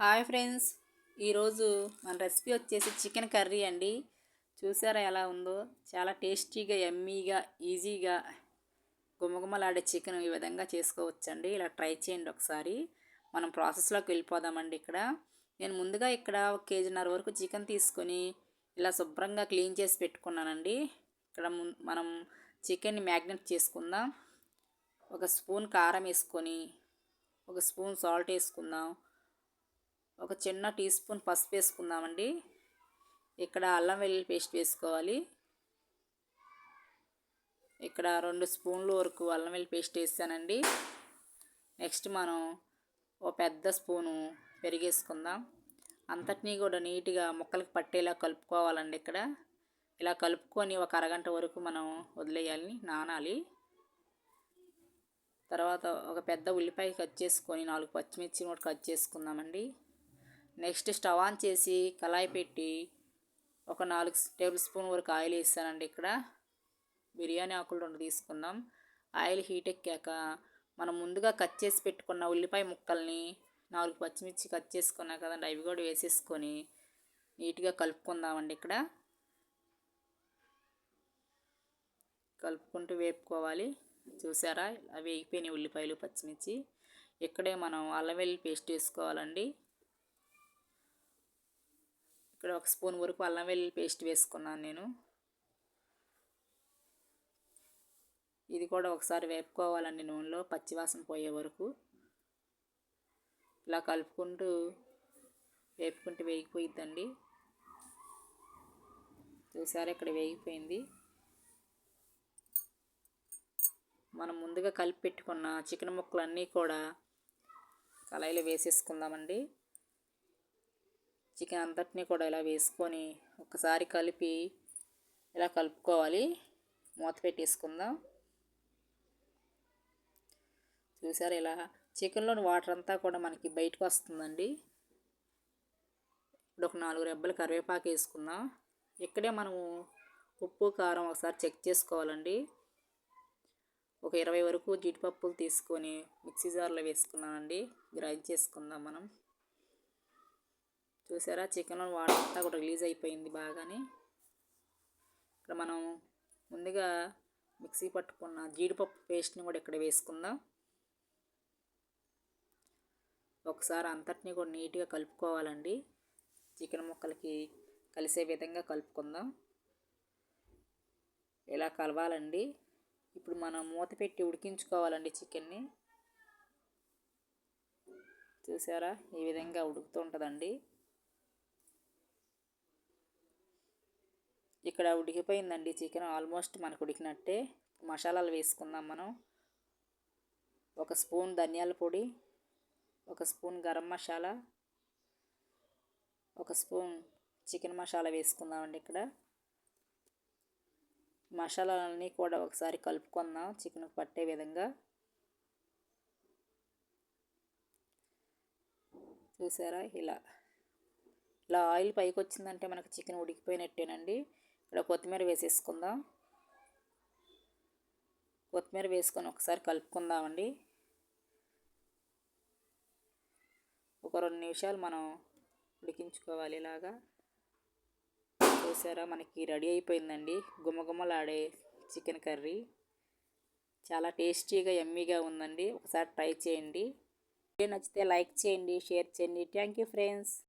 Hi friends. ఈరోజు మన recipe వచ్చేసి చికెన్ కర్రీ అండి. చూసారా ఎలా ఉందో? చాలా టేస్టీగా ఎమ్మీగా ఈజీగా గుమగుమలాడే చికెన్ ఈ విధంగా చేసుకోవచ్చండి. ఇలా ట్రై చేయండి ఒకసారి. మనం ప్రాసెస్లోకి వెళ్ళిపోదామండి ఇక్కడ. నేను ముందుగా ఇక్కడ ఒక కేజీన్నర వరకు చికెన్ తీసుకొని ఇలా శుభ్రంగా క్లీన్ చేసి పెట్టుకున్నానండి. ఇక్కడ మనం చికెన్ని మ్యాగ్నెట్ చేసుకుందాం. ఒక స్పూన్ కారం వేసుకొని ఒక స్పూన్ సాల్ట్ వేసుకుందాం. ఒక చిన్న టీ స్పూన్ పసుపు వేసుకుందామండి. ఇక్కడ అల్లం వెల్లుల్లి పేస్ట్ వేసుకోవాలి. ఇక్కడ రెండు స్పూన్లు వరకు అల్లం వెల్లుల్లి పేస్ట్ వేసానండి. నెక్స్ట్ మనం ఓ పెద్ద స్పూను పెరిగేసుకుందాం. అంతటినీ కూడా నీట్గా ముక్కలకు పట్టేలా కలుపుకోవాలండి ఇక్కడ. ఇలా కలుపుకొని ఒక అరగంట వరకు మనం వదిలేయాలి నానాలి. తర్వాత ఒక పెద్ద ఉల్లిపాయ కట్ చేసుకొని నాలుగు పచ్చిమిర్చి కూడా కట్ చేసుకుందామండి. నెక్స్ట్ స్టవ్ ఆన్ చేసి కళాయి పెట్టి ఒక నాలుగు టేబుల్ స్పూన్ వరకు ఆయిల్ వేస్తానండి ఇక్కడ. బిర్యానీ ఆకులు రెండు తీసుకుందాం. ఆయిల్ హీట్ ఎక్కాక మనం ముందుగా కట్ చేసి పెట్టుకున్న ఉల్లిపాయ ముక్కల్ని నాలుగు పచ్చిమిర్చి కట్ చేసుకున్నా కదండి అవి కూడా వేసేసుకొని నీట్గా కలుపుకుందామండి ఇక్కడ. కలుపుకుంటూ వేపుకోవాలి. చూసారా? అవి వేగిపోయినాయి ఉల్లిపాయలు పచ్చిమిర్చి. ఇక్కడే మనం అల్లం వెల్లుల్లి పేస్ట్ వేసుకోవాలండి. ఇక్కడ ఒక స్పూన్ వరకు అల్లం వెల్లుల్లి పేస్ట్ వేసుకున్నాను నేను. ఇది కూడా ఒకసారి వేపుకోవాలండి నూనెలో పచ్చివాసన పోయే వరకు. ఇలా కలుపుకుంటూ వేపుకుంటూ వేగిపోయిద్దండి. చూసారా ఇక్కడ వేగిపోయింది. మనం ముందుగా కలిపి పెట్టుకున్న చికెన్ ముక్కలన్నీ కూడా కళాయిలో వేసేసుకుందామండి. చికెన్ అంతటినీ కూడా ఇలా వేసుకొని ఒకసారి కలిపి ఇలా కలుపుకోవాలి. మూత పెట్టేసుకుందాం. చూసారు ఇలా చికెన్లోని వాటర్ అంతా కూడా మనకి బయటకు వస్తుందండి. ఇప్పుడు ఒక నాలుగు రెబ్బలు కరివేపాకు వేసుకుందాం. ఇక్కడే మనము ఉప్పు కారం ఒకసారి చెక్ చేసుకోవాలండి. ఒక ఇరవై వరకు జీడిపప్పులు తీసుకొని మిక్సీ జార్లో వేసుకున్నానండి. గ్రైండ్ చేసుకుందాం మనం. చూసారా? చికెన్ వాటర్ అంతా కూడా రిలీజ్ అయిపోయింది బాగానే. ఇక్కడ మనం ముందుగా మిక్సీ పట్టుకున్న జీడిపప్పు పేస్ట్ని కూడా ఇక్కడ వేసుకుందాం. ఒకసారి అంతటిని కూడా నీట్గా కలుపుకోవాలండి. చికెన్ ముక్కలకి కలిసే విధంగా కలుపుకుందాం. ఇలా కలవాలండి. ఇప్పుడు మనం మూత పెట్టి ఉడికించుకోవాలండి చికెన్ని. చూసారా? ఈ విధంగా ఉడుకుతుంటుందండి ఇక్కడ ఉడికిపోయిందండి చికెన్ ఆల్మోస్ట్ మనకు ఉడికినట్టే. మసాలాలు వేసుకుందాం మనం. ఒక స్పూన్ ధనియాల పొడి ఒక స్పూన్ గరం మసాలా ఒక స్పూన్ చికెన్ మసాలా వేసుకుందామండి ఇక్కడ. మసాలాలన్నీ కూడా ఒకసారి కలుపుకుందాం చికెన్ పట్టే విధంగా. చూసారా? ఇలా. ఇలా ఆయిల్ పైకి వచ్చిందంటే మనకు చికెన్ ఉడికిపోయినట్టేనండి. ఇక్కడ కొత్తిమీర వేసేసుకుందాం. కొత్తిమీర వేసుకొని ఒకసారి కలుపుకుందామండి. ఒక రెండు నిమిషాలు మనం ఉడికించుకోవాలి ఇలాగా. చూసారా మనకి రెడీ అయిపోయిందండి. గుమ్మగుమ్మలాడే చికెన్ కర్రీ. చాలా టేస్టీగా ఎమ్మీగా ఉందండి. ఒకసారి ట్రై చేయండి. నచ్చితే లైక్ చేయండి షేర్ చేయండి. Thank you friends.